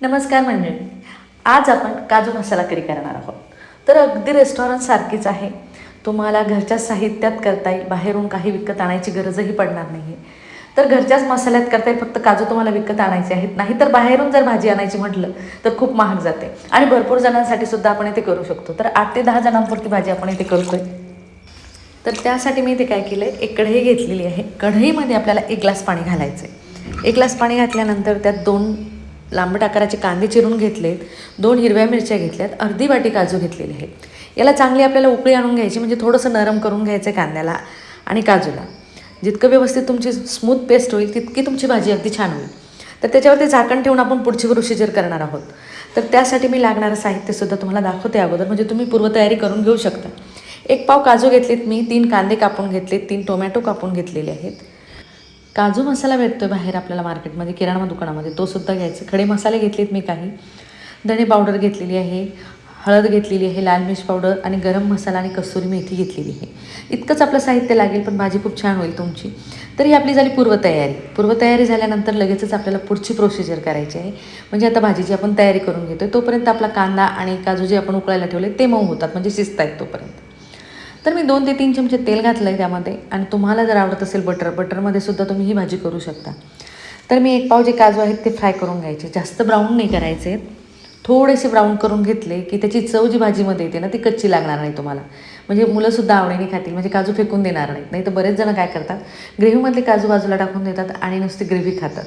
नमस्कार मंडळी. आज आपण काजू मसाला करी करणार आहोत. तर अगदी रेस्टॉरंट सारखीच आहे. तुम्हाला घरच्या साहित्यात करता येईल. बाहेरून काही विकत आणायची गरजही पडणार नाही आहे तर घरच्याच मसाल्यात करता येईल. फक्त काजू तुम्हाला विकत आणायचे आहेत. नाही तर बाहेरून जर भाजी आणायची म्हटलं तर खूप महाग जाते. आणि भरपूर जणांसाठी सुद्धा आपण इथे करू शकतो. तर आठ ते दहा जणांपुरती भाजी आपण इथे करतोय. तर त्यासाठी मी इथे काय केलं आहे एक कढई घेतलेली आहे. कढईमध्ये आपल्याला एक ग्लास पाणी घालायचं आहे एक ग्लास पाणी घातल्यानंतर त्यात दोन लांबट आकाराचे कांदे चिरून घेतलेत दोन हिरव्या मिरच्या घेतल्यात अर्धी वाटी काजू घेतलेले आहेत. याला चांगली आपल्याला उकळी आणून घ्यायची म्हणजे थोडंसं नरम करून घ्यायचं आहे कांद्याला आणि काजूला. जितकं व्यवस्थित तुमची स्मूथ पेस्ट होईल तितकी तुमची भाजी अगदी छान होईल. तर त्याच्यावरती झाकण ठेवून आपण पुढची प्रोसिजर करणार आहोत. तर त्यासाठी मी लागणारं साहित्यसुद्धा तुम्हाला दाखवते अगोदर म्हणजे तुम्ही पूर्वतयारी करून घेऊ शकता. एक पाव काजू घेतलेत मी तीन कांदे कापून घेतलेत तीन टोमॅटो कापून घेतलेले आहेत. काजू मसाला भेटतो आहे बाहेर आपल्याला मार्केटमध्ये किराणा दुकानामध्ये. तो सुद्धा घ्यायचा. खडे मसाले घेतलेत मी काही. धणे पावडर घेतलेली आहे हळद घेतलेली आहे लाल मिर्च पावडर आणि गरम मसाला आणि कसुरी मेथी घेतलेली आहे. इतकंच आपलं साहित्य लागेल पण भाजी खूप छान होईल तुमची. तर ही आपली झाली पूर्वतयारी. पूर्वतयारी झाल्यानंतर लगेचच आपल्याला पुढची प्रोसिजर करायची आहे. म्हणजे आता भाजीची आपण तयारी करून घेतो तोपर्यंत आपला कांदा आणि काजू जे आपण उकळायला ठेवले ते मऊ होतात. म्हणजे शिजत आहेत तोपर्यंत. तर मी दोन ते तीन चमचे तेल घातलं आहे त्यामध्ये आणि तुम्हाला जर आवडत असेल बटर बटरमध्ये सुद्धा तुम्ही ही भाजी करू शकता. तर मी एक पाव जे काजू आहेत ते फ्राय करून घ्यायचे. जास्त ब्राऊन नाही करायचे. थोडेसे ब्राऊन करून घेतले की त्याची चव जी भाजीमध्ये येते ना ती कच्ची लागणार नाही तुम्हाला. म्हणजे मुलंसुद्धा आवडीने खातील म्हणजे काजू फेकून देणार नाहीत. नाही तर बरेच जण काय करतात ग्रेव्हीमधले काजू बाजूला टाकून देतात आणि नुसती ग्रेव्ही खातात.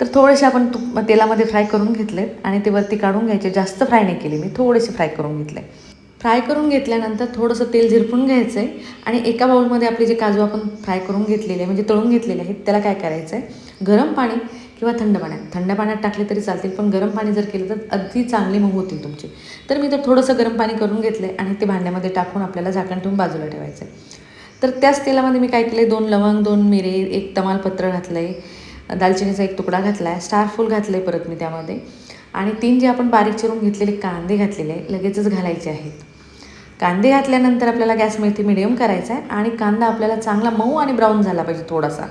तर थोडेसे आपण तेलामध्ये फ्राय करून घेतलेत आणि ते वरती काढून घ्यायचे. जास्त फ्राय नाही केले मी थोडेसे फ्राय करून घेतले. फ्राय करून घेतल्यानंतर थोडंसं तेल झिरपून घ्यायचं आहे आणि एका बाउलमध्ये आपले जे काजू आपण फ्राय करून घेतलेले आहे म्हणजे तळून घेतलेले आहेत त्याला काय करायचं आहे गरम पाणी किंवा थंड पाण्यात. थंड पाण्यात टाकले तरी चालतील पण गरम पाणी जर केलं तर अगदी चांगले मऊ होतील तुमचे. तर मी तर थोडंसं गरम पाणी करून घेतलं आहे आणि ते भांड्यामध्ये टाकून आपल्याला झाकण ठेवून बाजूला ठेवायचं आहे तर त्याच तेलामध्ये मी काय केलं आहे दोन लवंग दोन मिरे एक तमालपत्र घातलं आहे दालचिनीचा एक तुकडा घातला आहे स्टारफूल घातलं आहे परत मी त्यामध्ये. आणि तीन जे आपण बारीक चिरून घेतलेले कांदे घातलेले आहे लगेचच घालायचे आहेत. कांदे घातल्यानंतर आपल्याला गॅस मिळते मिडियम करायचा आहे आणि कांदा आपल्याला चांगला मऊ आणि ब्राऊन झाला पाहिजे थोडासा.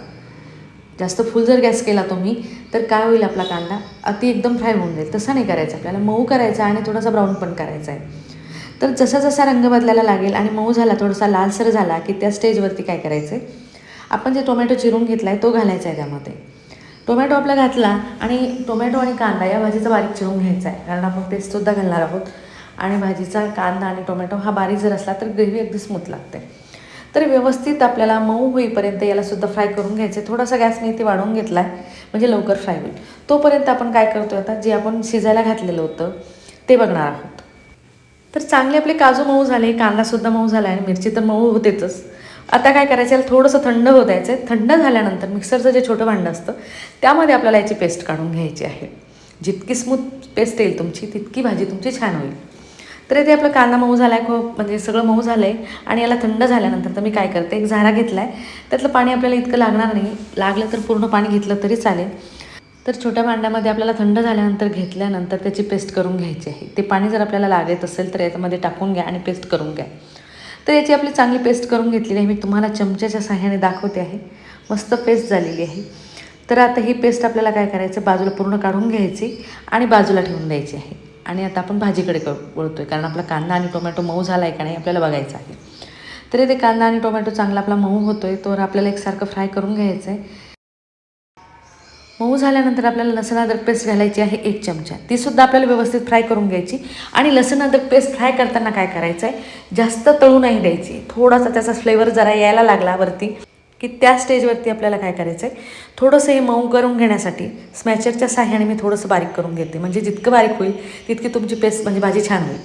जास्त फुल जर गॅस केला तुम्ही तर काय होईल आपला कांदा? अति एकदम फ्राय होऊन जाईल. तसं नाही करायचं. आपल्याला मऊ करायचा आणि थोडासा ब्राऊन पण करायचा आहे. तर जसा जसा रंग बदलायला लागेल आणि मऊ झाला थोडासा लालसर झाला की त्या स्टेजवरती काय करायचं आहे आपण जे टोमॅटो चिरून घेतला आहे तो घालायचा आहे त्यामध्ये. टोमॅटो आपला घातला आणि टोमॅटो आणि कांदा या भाजीचा बारीक चिरून घ्यायचा आहे. कारण आपण पेस्टसुद्धा घालणार आहोत. आणि भाजीचा कांदा आणि टोमॅटो हा बारीक जर असला तर ग्रेव्ही अगदी स्मूथ लागते. तर व्यवस्थित आपल्याला मऊ होईपर्यंत यालासुद्धा फ्राय करून घ्यायचे थोडासा गॅस मी इथे वाढवून घेतला आहे म्हणजे लवकर फ्राय होईल. तोपर्यंत आपण काय करतो आता? जे आपण शिजायला घातलेलं होतं ते बघणार आहोत. तर चांगले आपले काजू मऊ झाले कांदासुद्धा मऊ झाला आहे. मिरची तर मऊ होतेच. आता काय करायचं याला थोडंसं थंड होत द्यायचं आहे थंड झाल्यानंतर मिक्सरचं जे छोटं भांडं असतं त्यामध्ये आपल्याला याची पेस्ट काढून घ्यायची आहे. जितकी स्मूथ पेस्ट येईल तुमची तितकी भाजी तुमची छान होईल. तर इथे आपलं कांदा मऊ झाला आहे खूप म्हणजे सगळं मऊ झालं आहे आणि याला थंड झाल्यानंतर तर मी काय करते एक झारा घेतला आहे त्यातलं पाणी आपल्याला इतकं लागणार नाही. लागलं तर पूर्ण पाणी घेतलं तरी चालेल. तर छोट्या भांड्यामध्ये आपल्याला थंड झाल्यानंतर घेतल्यानंतर त्याची पेस्ट करून घ्यायची आहे. ते पाणी जर आपल्याला लागत असेल तर याच्यामध्ये टाकून घ्या आणि पेस्ट करून घ्या. तर याची आपली चांगली पेस्ट करून घेतलेली आहे. मी तुम्हाला चमच्याच्या सहाय्याने दाखवते आहे. मस्त पेस्ट झालेली आहे. तर आता ही पेस्ट आपल्याला काय करायचं? बाजूला पूर्ण काढून घ्यायची आणि बाजूला ठेवून द्यायची आहे. आणि आता आपण भाजीकडे क वळतो आहे कारण आपला कांदा आणि टोमॅटो मऊ झाला आहे का नाही आपल्याला बघायचं आहे. तर इथे कांदा आणि टोमॅटो चांगला आपला मऊ होतो आहे तर आपल्याला एकसारखं फ्राय करून घ्यायचं आहे मऊ झाल्यानंतर आपल्याला लसण अद्रक पेस्ट घालायची आहे एक चमचा. तीसुद्धा आपल्याला व्यवस्थित फ्राय करून घ्यायची. आणि लसण अद्रक पेस्ट फ्राय करताना काय करायचं आहे जास्त तळू नाही द्यायची. थोडासा त्याचा फ्लेवर जरा यायला लागला वरती की त्या स्टेजवरती आपल्याला काय करायचं आहे थोडंसं हे मऊ करून घेण्यासाठी स्मॅचरच्या साह्याने मी थोडंसं बारीक करून घेते. म्हणजे जितकं बारीक होईल तितकी तुमची पेस्ट म्हणजे भाजी छान होईल.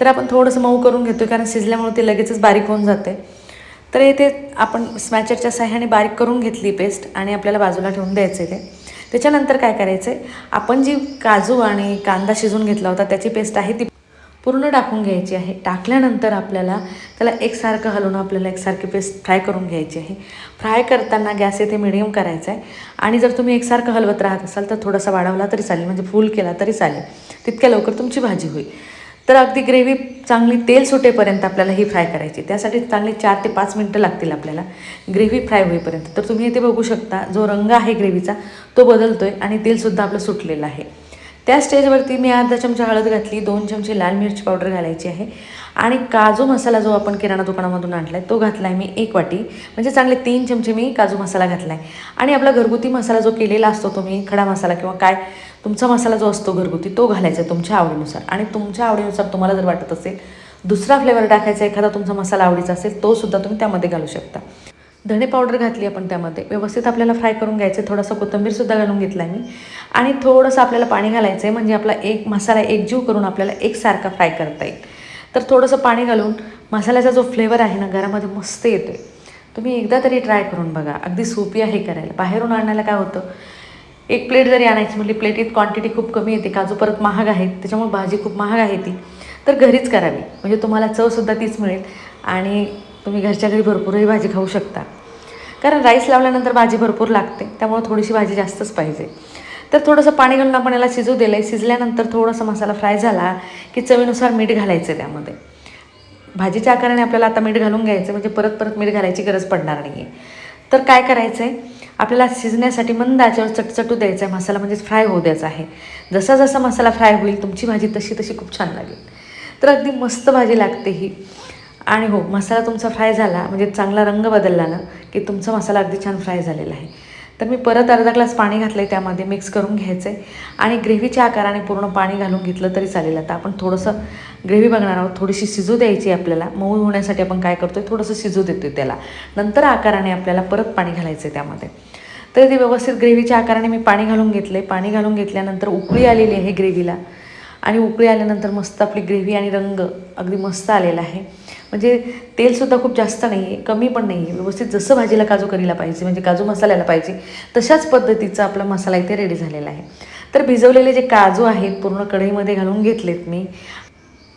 तर आपण थोडंसं मऊ करून घेतो कारण शिजल्यामुळे ते लगेचच बारीक होऊन जाते. तर येथे आपण स्मॅचरच्या साह्याने बारीक करून घेतली पेस्ट आणि आपल्याला बाजूला ठेवून द्यायचं आहे ते. त्याच्यानंतर काय करायचं आहे आपण जी काजू आणि कांदा शिजून घेतला होता त्याची पेस्ट आहे ती पूर्ण टाकून घ्यायची आहे. टाकल्यानंतर आपल्याला त्याला एकसारखं हलवून आपल्याला एकसारखी पेस्ट फ्राय करून घ्यायची आहे. फ्राय करताना गॅस येथे मिडियम करायचा आहे आणि जर तुम्ही एकसारखं हलवत राहत असाल तर थोडासा वाढवला तरी चालेल. म्हणजे फुल केला तरी चालेल. तितक्या लवकर तुमची भाजी होईल. तर अगदी ग्रेव्ही चांगली तेल सुटेपर्यंत आपल्याला ही फ्राय करायची. त्यासाठी चांगली चार ते पाच मिनटं लागतील आपल्याला. ग्रेव्ही फ्राय होईपर्यंत. तर तुम्ही इथे बघू शकता जो रंग आहे ग्रेव्हीचा तो बदलतो आहे आणि तेलसुद्धा आपलं सुटलेलं आहे. त्या स्टेजवरती मी अर्धा चमचा हळद घातली दोन चमचे लाल मिरची पावडर घालायची आहे आणि काजू मसाला जो आपण किराणा दुकानामधून आणला आहे तो घातला आहे मी एक वाटी. म्हणजे चांगले तीन चमचे मी काजू मसाला घातला आहे आणि आपला घरगुती मसाला जो केलेला असतो तुम्ही खडा मसाला किंवा काय तुमचा मसाला जो असतो घरगुती तो घालायचा आहे तुमच्या आवडीनुसार. आणि तुमच्या आवडीनुसार तुम्हाला जर वाटत असेल दुसरा फ्लेवर टाकायचा एखादा तुमचा मसाला आवडीचा असेल तो सुद्धा तुम्ही त्यामध्ये घालू शकता. धणे पावडर घातली आपण त्यामध्ये. व्यवस्थित आपल्याला फ्राय करून घ्यायचं आहे थोडासा कोथिंबीरसुद्धा घालून घेतला आहे मी. आणि थोडंसं आपल्याला पाणी घालायचं आहे म्हणजे आपला एक मसाला एकजीव करून आपल्याला एकसारखा फ्राय करता येईल. तर थोडंसं पाणी घालून मसाल्याचा जो फ्लेवर आहे ना घरामध्ये मस्त येतो आहे तुम्ही एकदा तरी ट्राय करून बघा. अगदी सोपी आहे करायला. बाहेरून आणायला काय होतं? एक प्लेट जरी आणायची म्हटली प्लेटीत क्वांटिटी खूप कमी येते काजू परत महाग आहेत त्याच्यामुळे भाजी खूप महाग आहे ती. तर घरीच करावी. म्हणजे तुम्हाला चवसुद्धा तीच मिळेल आणि तुम्ही घरच्या घरी भरपूरही भाजी खाऊ शकता. कारण राईस लावल्यानंतर भाजी भरपूर लागते त्यामुळे थोडीशी भाजी जास्तच पाहिजे. तर थोडंसं पाणी घालून आपण याला शिजू दिलं आहे शिजल्यानंतर थोडासा मसाला फ्राय झाला की चवीनुसार मीठ घालायचं आहे त्यामध्ये. भाजीच्या आकाराने आपल्याला आता मीठ घालून घ्यायचं म्हणजे परत परत मीठ घालायची गरज पडणार नाही आहे तर काय करायचं आहे आपल्याला शिजण्यासाठी मंद आचेवर चटचटू द्यायचा आहे मसाला म्हणजेच फ्राय होऊ द्यायचा आहे. जसा जसा मसाला फ्राय होईल तुमची भाजी तशी तशी खूप छान लागेल. तर अगदी मस्त भाजी लागते ही. आणि हो मसाला तुमचा फ्राय झाला म्हणजे चांगला रंग बदलला ना की तुमचा मसाला अगदी छान फ्राय झालेला आहे. तर मी परत अर्धा ग्लास पाणी घातलं आहे त्यामध्ये मिक्स करून घ्यायचं आहे आणि ग्रेव्हीच्या आकाराने पूर्ण पाणी घालून घेतलं तरी चालेल. आता आपण थोडंसं ग्रेव्ही बघणार आहोत. थोडीशी शिजू द्यायची आहे आपल्याला. मऊ होण्यासाठी आपण काय करतो आहे थोडंसं शिजू देतो आहे त्याला. नंतर आकाराने आपल्याला परत पाणी घालायचं आहे त्यामध्ये. तर ते व्यवस्थित ग्रेव्हीच्या आकाराने मी पाणी घालून घेतलं आहे पाणी घालून घेतल्यानंतर उकळी आलेली आहे ग्रेव्हीला. आणि उकळी आल्यानंतर मस्त आपली ग्रेव्ही आणि रंग अगदी मस्त आलेला आहे. म्हणजे तेलसुद्धा खूप जास्त नाही आहे कमी पण नाही आहे व्यवस्थित जसं भाजीला काजू करीला पाहिजे म्हणजे काजू मसाल्याला पाहिजे तशाच पद्धतीचा आपला मसाला इथे रेडी झालेला आहे. तर भिजवलेले जे काजू आहेत पूर्ण कढईमध्ये घालून घेतलेत मी.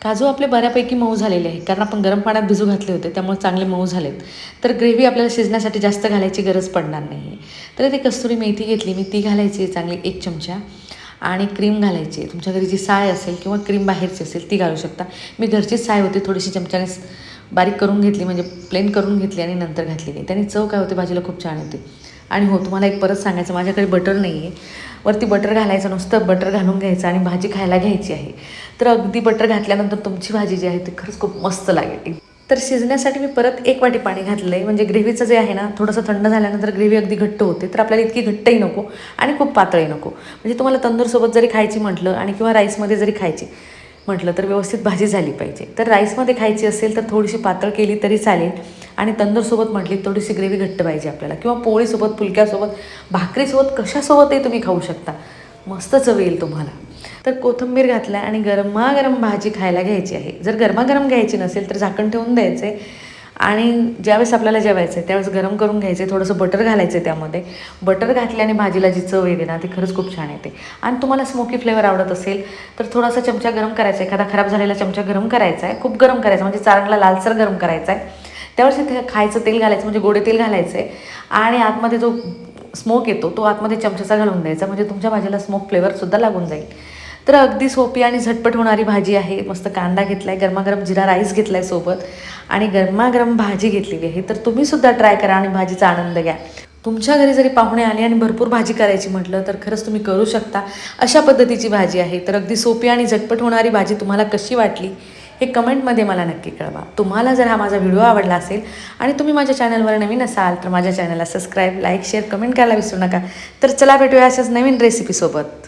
काजू आपले बऱ्यापैकी मऊ झालेले आहे कारण आपण गरम पाण्यात भिजू घातले होते त्यामुळे चांगले मऊ झालेत. तर ग्रेव्ही आपल्याला शिजण्यासाठी जास्त घालायची गरज पडणार नाही आहे तर ते कस्तुरी मेथी घेतली मी ती घालायची आहे चांगली एक चमचा. आणि क्रीम घालायची आहे. तुमच्या घरी जी साय असेल किंवा क्रीम बाहेरची असेल ती घालू शकता. मी घरचीच साय होती थोडीशी चमच्याने बारीक करून घेतली म्हणजे प्लेन करून घेतली आणि नंतर घातली नाही. त्याने चव काय होते? भाजीला खूप छान होते. आणि हो तुम्हाला एक परत सांगायचं माझ्याकडे बटर नाही आहे वरती बटर घालायचं नुसतं बटर घालून घ्यायचं आणि भाजी खायला घ्यायची आहे. तर अगदी बटर घातल्यानंतर तुमची भाजी जी आहे ती खरंच खूप मस्त लागेल. तर शिजण्यासाठी मी परत एक वाटी पाणी घातलं आहे म्हणजे ग्रेव्हीचं जे आहे ना थोडंसं थंड झाल्यानंतर ग्रेव्ही अगदी घट्ट होते. तर आपल्याला इतकी घट्टही नको आणि खूप पातळही नको. म्हणजे तुम्हाला तंदूरसोबत जरी खायची म्हटलं आणि किंवा राईसमध्ये जरी खायची म्हटलं तर व्यवस्थित भाजी झाली पाहिजे. तर राईसमध्ये खायची असेल तर थोडीशी पातळ केली तरी चालेल. आणि तंदूरसोबत म्हटली थोडीशी ग्रेव्ही घट्ट पाहिजे आपल्याला. किंवा पोळीसोबत फुलक्यासोबत भाकरीसोबत कशासोबतही तुम्ही खाऊ शकता. मस्त चव येईल तुम्हाला. तर कोथिंबीर घातला आणि गरमागरम भाजी खायला घ्यायची आहे. जर गरमागरम घ्यायची नसेल तर झाकण ठेवून द्यायचं आहे आणि ज्यावेळेस आपल्याला जेवायचं आहे त्यावेळेस गरम करून घ्यायचं आहे थोडंसं बटर घालायचं आहे त्यामध्ये. बटर घातल्याने भाजीला जी चव येते ना ती खरंच खूप छान येते. आणि तुम्हाला स्मोकी फ्लेवर आवडत असेल तर थोडासा चमचा गरम करायचा आहे एखादा खराब झालेला चमचा गरम करायचा आहे खूप गरम करायचा म्हणजे चांगला लालसर गरम करायचा आहे त्यावेळेस ते खायचं तेल घालायचं म्हणजे गोडे तेल घालायचं आहे आणि आतमध्ये जो स्मोक येतो तो आतमध्ये चमच्याचा घालून द्यायचा म्हणजे तुमच्या भाजीला स्मोक फ्लेवरसुद्धा लागून जाईल. तर अगदी सोपी आणि झटपट होणारी भाजी आहे. मस्त कांदा घेतला आहे गरमागरम जिरा राईस घेतला आहे सोबत आणि गरमागरम भाजी घेतलेली आहे. तर तुम्हीसुद्धा ट्राय करा आणि भाजीचा आनंद घ्या. तुमच्या घरी जरी पाहुणे आले आणि भरपूर भाजी करायची म्हटलं तर खरंच तुम्ही करू शकता. अशा पद्धतीची भाजी आहे. तर अगदी सोपी आणि झटपट होणारी भाजी तुम्हाला कशी वाटली हे कमेंटमध्ये मला नक्की कळवा. तुम्हाला जर हा माझा व्हिडिओ आवडला असेल आणि तुम्ही माझ्या चॅनलवर नवीन असाल तर माझ्या चॅनलला सबस्क्राईब लाईक शेअर कमेंट करायला विसरू नका. तर चला भेटूया अशाच नवीन रेसिपीसोबत